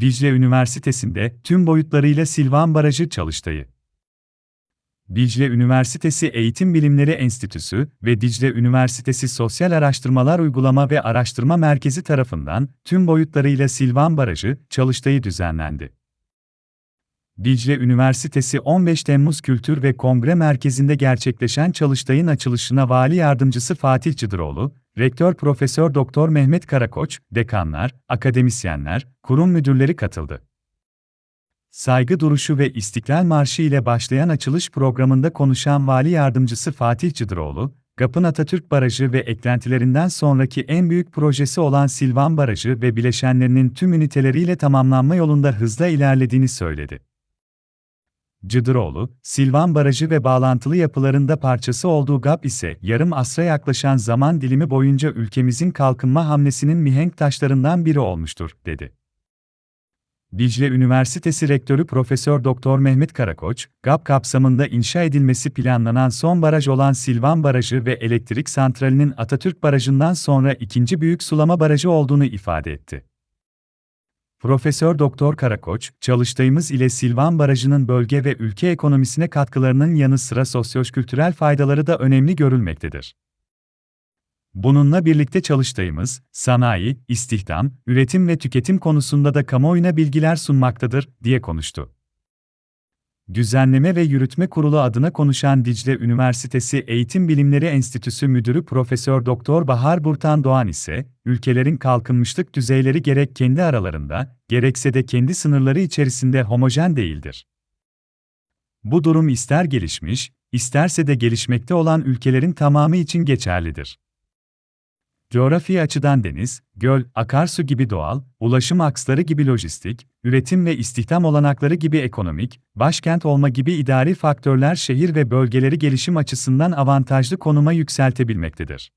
Dicle Üniversitesi'nde tüm boyutlarıyla Silvan Barajı çalıştayı. Dicle Üniversitesi Eğitim Bilimleri Enstitüsü ve Dicle Üniversitesi Sosyal Araştırmalar Uygulama ve Araştırma Merkezi tarafından tüm boyutlarıyla Silvan Barajı çalıştayı düzenlendi. Dicle Üniversitesi 15 Temmuz Kültür ve Kongre Merkezi'nde gerçekleşen çalıştayın açılışına Vali Yardımcısı Fatih Çıdıroğlu, Rektör Profesör Doktor Mehmet Karakoç, dekanlar, akademisyenler, kurum müdürleri katıldı. Saygı duruşu ve İstiklal Marşı ile başlayan açılış programında konuşan Vali Yardımcısı Fatih Çıdıroğlu, GAP'ın Atatürk Barajı ve eklentilerinden sonraki en büyük projesi olan Silvan Barajı ve bileşenlerinin tüm üniteleriyle tamamlanma yolunda hızla ilerlediğini söyledi. Cıdıroğlu, Silvan Barajı ve bağlantılı yapılarında parçası olduğu GAP ise yarım asra yaklaşan zaman dilimi boyunca ülkemizin kalkınma hamlesinin mihenk taşlarından biri olmuştur, dedi. Dicle Üniversitesi Rektörü Profesör Doktor Mehmet Karakoç, GAP kapsamında inşa edilmesi planlanan son baraj olan Silvan Barajı ve elektrik santralinin Atatürk Barajı'ndan sonra ikinci büyük sulama barajı olduğunu ifade etti. Profesör Doktor Karakoç, çalıştayımız ile Silvan Barajı'nın bölge ve ülke ekonomisine katkılarının yanı sıra sosyo-kültürel faydaları da önemli görülmektedir. Bununla birlikte çalıştayımız, sanayi, istihdam, üretim ve tüketim konusunda da kamuoyuna bilgiler sunmaktadır, diye konuştu. Düzenleme ve Yürütme Kurulu adına konuşan Dicle Üniversitesi Eğitim Bilimleri Enstitüsü Müdürü Profesör Doktor Bahar Burtan Doğan ise, ülkelerin kalkınmışlık düzeyleri gerek kendi aralarında, gerekse de kendi sınırları içerisinde homojen değildir. Bu durum ister gelişmiş, isterse de gelişmekte olan ülkelerin tamamı için geçerlidir. Coğrafi açıdan deniz, göl, akarsu gibi doğal, ulaşım aksları gibi lojistik, üretim ve istihdam olanakları gibi ekonomik, başkent olma gibi idari faktörler şehir ve bölgeleri gelişim açısından avantajlı konuma yükseltebilmektedir.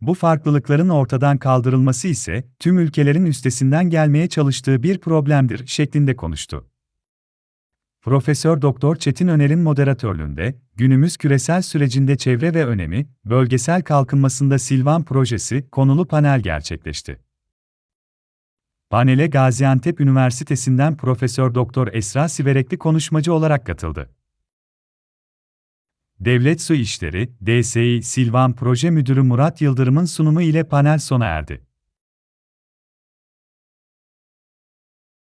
Bu farklılıkların ortadan kaldırılması ise tüm ülkelerin üstesinden gelmeye çalıştığı bir problemdir şeklinde konuştu. Profesör Doktor Çetin Öner'in moderatörlüğünde, günümüz küresel sürecinde çevre ve önemi, bölgesel kalkınmasında Silvan projesi konulu panel gerçekleşti. Panele Gaziantep Üniversitesi'nden Profesör Doktor Esra Siverekli konuşmacı olarak katıldı. Devlet Su İşleri, DSİ Silvan Proje Müdürü Murat Yıldırım'ın sunumu ile panel sona erdi.